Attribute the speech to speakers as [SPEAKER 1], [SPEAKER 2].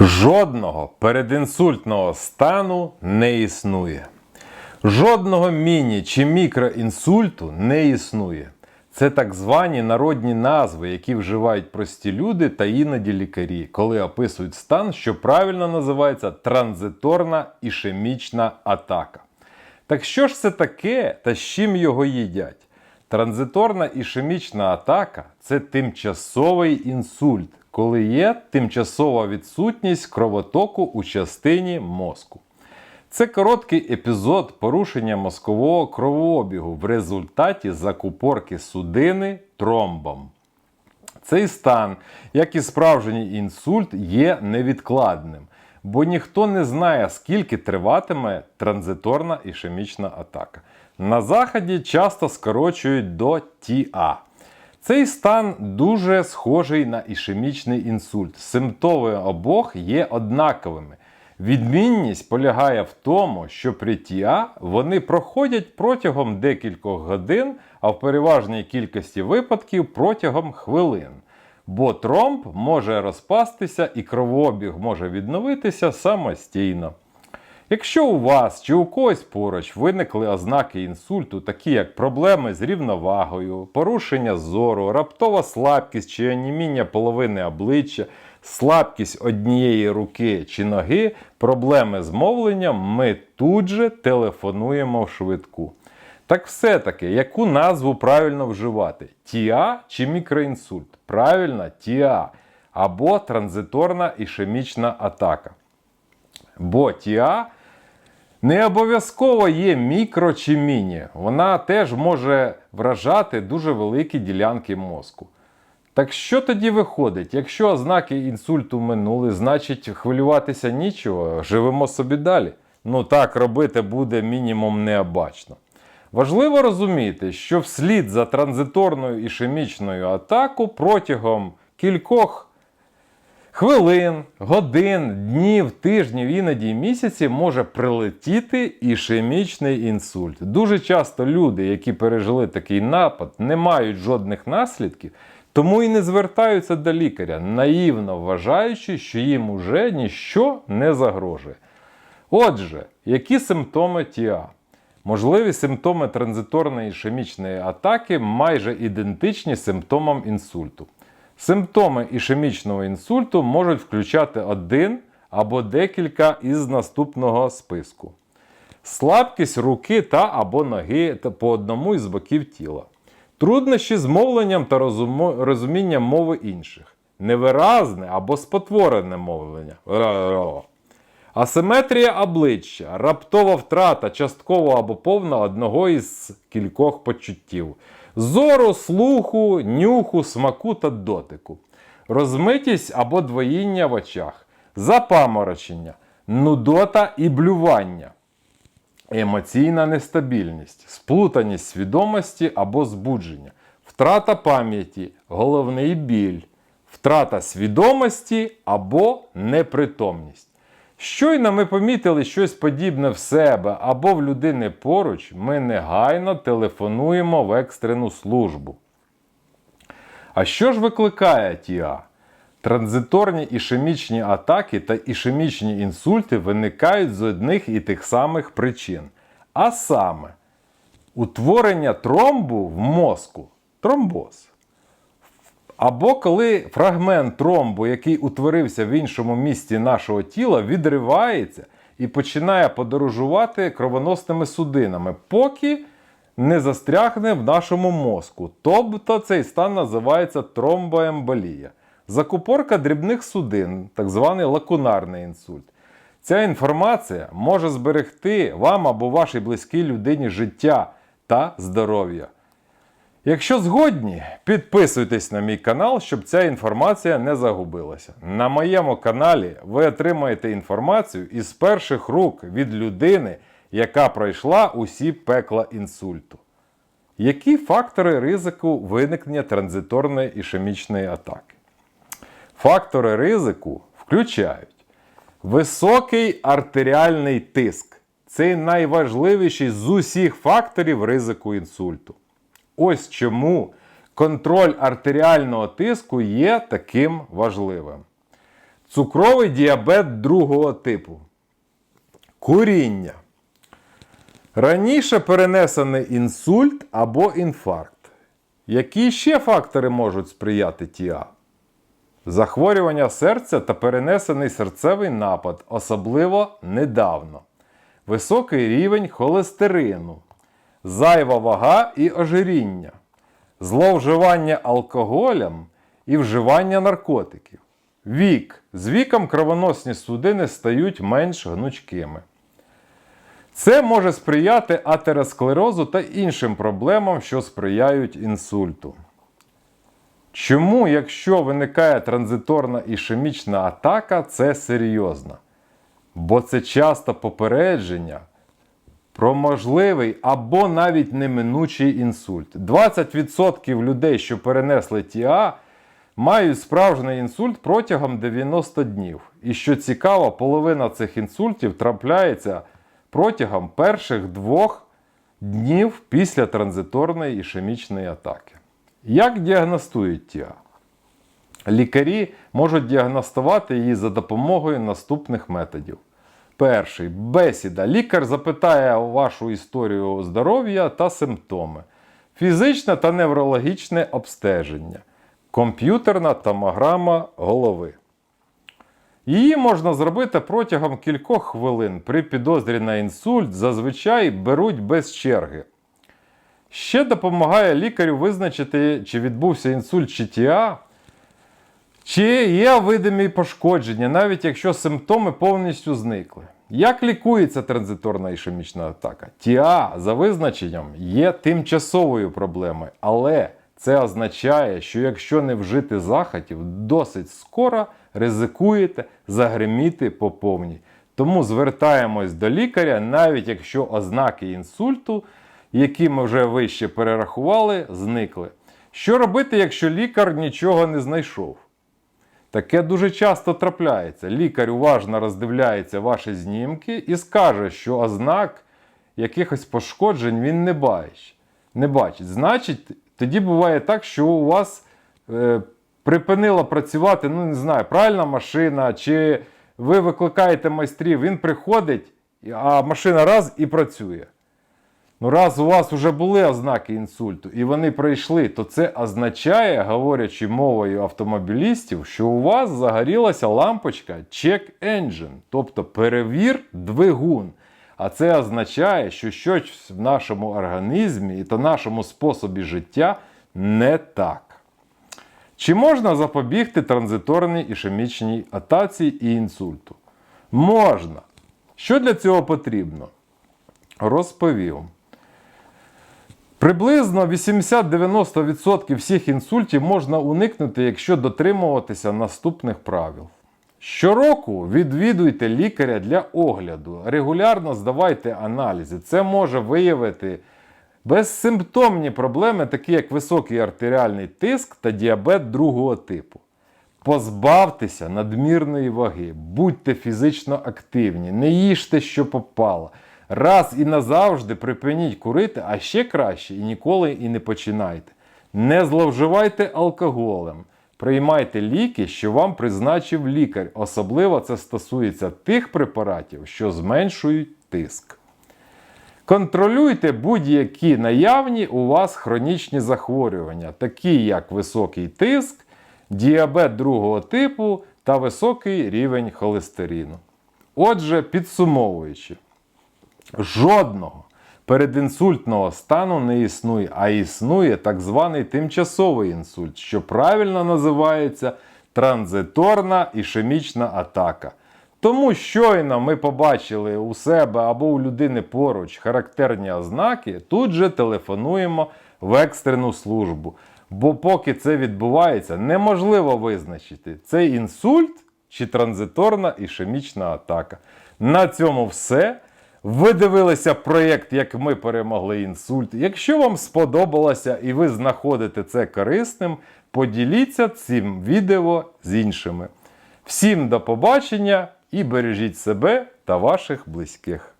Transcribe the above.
[SPEAKER 1] Жодного передінсультного стану не існує. Жодного міні чи мікроінсульту не існує. Це так звані народні назви, які вживають прості люди та іноді лікарі, коли описують стан, що правильно називається транзиторна ішемічна атака. Так що ж це таке та з чим його їдять? Транзиторна ішемічна атака це тимчасовий інсульт, коли є тимчасова відсутність кровотоку у частині мозку. Це короткий епізод порушення мозкового кровообігу в результаті закупорки судини тромбом. Цей стан, як і справжній інсульт, є невідкладним, бо ніхто не знає, скільки триватиме транзиторна ішемічна атака. На заході часто скорочують до ТІА. Цей стан дуже схожий на ішемічний інсульт. Симптоми обох є однаковими. Відмінність полягає в тому, що при ТІА вони проходять протягом декількох годин, а в переважній кількості випадків протягом хвилин. Бо тромб може розпастися і кровообіг може відновитися самостійно. Якщо у вас чи у когось поруч виникли ознаки інсульту, такі як проблеми з рівновагою, порушення зору, раптова слабкість чи аніміння половини обличчя, слабкість однієї руки чи ноги, проблеми з мовленням, ми тут же телефонуємо в швидку. Так все-таки, яку назву правильно вживати? ТІА чи мікроінсульт? Правильно, ТІА або транзиторна ішемічна атака. Бо ТІА не обов'язково є мікро чи міні. Вона теж може вражати дуже великі ділянки мозку. Так що тоді виходить? Якщо ознаки інсульту минули, значить хвилюватися нічого, живемо собі далі. Ну так робити буде мінімум необачно. Важливо розуміти, що вслід за транзиторною ішемічною атаку протягом кількох хвилин, годин, днів, тижнів, іноді місяців може прилетіти ішемічний інсульт. Дуже часто люди, які пережили такий напад, не мають жодних наслідків, тому і не звертаються до лікаря, наївно вважаючи, що їм уже ніщо не загрожує. Отже, які симптоми ТІА? Можливі симптоми транзиторної ішемічної атаки майже ідентичні симптомам інсульту. Симптоми ішемічного інсульту можуть включати один або декілька із наступного списку: слабкість руки та або ноги по одному із боків тіла, труднощі з мовленням та розумінням мови інших, невиразне або спотворене мовлення. Асиметрія обличчя, раптова втрата частково або повна одного із кількох почуттів. Зору, слуху, нюху, смаку та дотику. Розмитість або двоїння в очах, запаморочення, нудота і блювання. Емоційна нестабільність, сплутаність свідомості або збудження, втрата пам'яті, головний біль, втрата свідомості або непритомність. Щойно ми помітили щось подібне в себе або в людини поруч, ми негайно телефонуємо в екстрену службу. А що ж викликає ТІА? Транзиторні ішемічні атаки та ішемічні інсульти виникають з одних і тих самих причин. А саме, утворення тромбу в мозку тромбоз. Або коли фрагмент тромбу, який утворився в іншому місці нашого тіла, відривається і починає подорожувати кровоносними судинами, поки не застрягне в нашому мозку. Тобто цей стан називається тромбоемболія. Закупорка дрібних судин, так званий лакунарний інсульт. Ця інформація може зберегти вам або вашій близькій людині життя та здоров'я. Якщо згодні, підписуйтесь на мій канал, щоб ця інформація не загубилася. На моєму каналі ви отримаєте інформацію із перших рук від людини, яка пройшла усі пекла інсульту. Які фактори ризику виникнення транзиторної ішемічної атаки? Фактори ризику включають високий артеріальний тиск. Це найважливіший з усіх факторів ризику інсульту. Ось чому контроль артеріального тиску є таким важливим. Цукровий діабет другого типу. Куріння. Раніше перенесений інсульт або інфаркт. Які ще фактори можуть сприяти ТІА? Захворювання серця та перенесений серцевий напад, особливо недавно. Високий рівень холестерину, зайва вага і ожиріння, зловживання алкоголем і вживання наркотиків. Вік. З віком кровоносні судини стають менш гнучкими. Це може сприяти атеросклерозу та іншим проблемам, що сприяють інсульту. Чому, якщо виникає транзиторна ішемічна атака, це серйозно? Бо це часто попередження про можливий або навіть неминучий інсульт. 20% людей, що перенесли ТІА, мають справжній інсульт протягом 90 днів. І що цікаво, половина цих інсультів трапляється протягом перших двох днів після транзиторної ішемічної атаки. Як діагностують ТІА? Лікарі можуть діагностувати її за допомогою наступних методів. Перший бесіда. Лікар запитає вашу історію здоров'я та симптоми, фізичне та неврологічне обстеження, комп'ютерна томограма голови. Її можна зробити протягом кількох хвилин. При підозрі на інсульт зазвичай беруть без черги. Ще допомагає лікарю визначити, чи відбувся інсульт чи ТІА, чи є видимі пошкодження, навіть якщо симптоми повністю зникли. Як лікується транзиторна ішемічна атака? ТІА за визначенням є тимчасовою проблемою, але це означає, що якщо не вжити заходів, досить скоро ризикуєте загриміти по повній. Тому звертаємось до лікаря, навіть якщо ознаки інсульту, які ми вже вище перерахували, зникли. Що робити, якщо лікар нічого не знайшов? Таке дуже часто трапляється. Лікар уважно роздивляється ваші знімки і скаже, що ознак якихось пошкоджень він не бачить. Не бачить. Значить, тоді буває так, що у вас е, припинила працювати, ну не знаю, пральна машина, чи ви викликаєте майстрів, він приходить, а машина раз і працює. Ну, раз у вас вже були ознаки інсульту і вони пройшли, то це означає, говорячи мовою автомобілістів, що у вас загорілася лампочка Check Engine, тобто перевір двигун. А це означає, що щось в нашому організмі та нашому способі життя не так. Чи можна запобігти транзиторній ішемічній атаці і інсульту? Можна. Що для цього потрібно? Розповів. Приблизно 80-90% всіх інсультів можна уникнути, якщо дотримуватися наступних правил. Щороку відвідуйте лікаря для огляду, регулярно здавайте аналізи. Це може виявити безсимптомні проблеми, такі як високий артеріальний тиск та діабет другого типу. Позбавтеся надмірної ваги, будьте фізично активні, не їжте, що попало. Раз і назавжди припиніть курити, а ще краще і ніколи і не починайте. Не зловживайте алкоголем. Приймайте ліки, що вам призначив лікар. Особливо це стосується тих препаратів, що зменшують тиск. Контролюйте будь-які наявні у вас хронічні захворювання, такі як високий тиск, діабет другого типу та високий рівень холестерину. Отже, підсумовуючи, жодного передінсультного стану не існує, а існує так званий тимчасовий інсульт, що правильно називається транзиторна ішемічна атака. Тому щойно ми побачили у себе або у людини поруч характерні ознаки, тут же телефонуємо в екстрену службу. Бо поки це відбувається, неможливо визначити, це інсульт чи транзиторна ішемічна атака. На цьому все. Ви дивилися проєкт, як ми перемогли інсульт. Якщо вам сподобалося і ви знаходите це корисним, поділіться цим відео з іншими. Всім до побачення і бережіть себе та ваших близьких.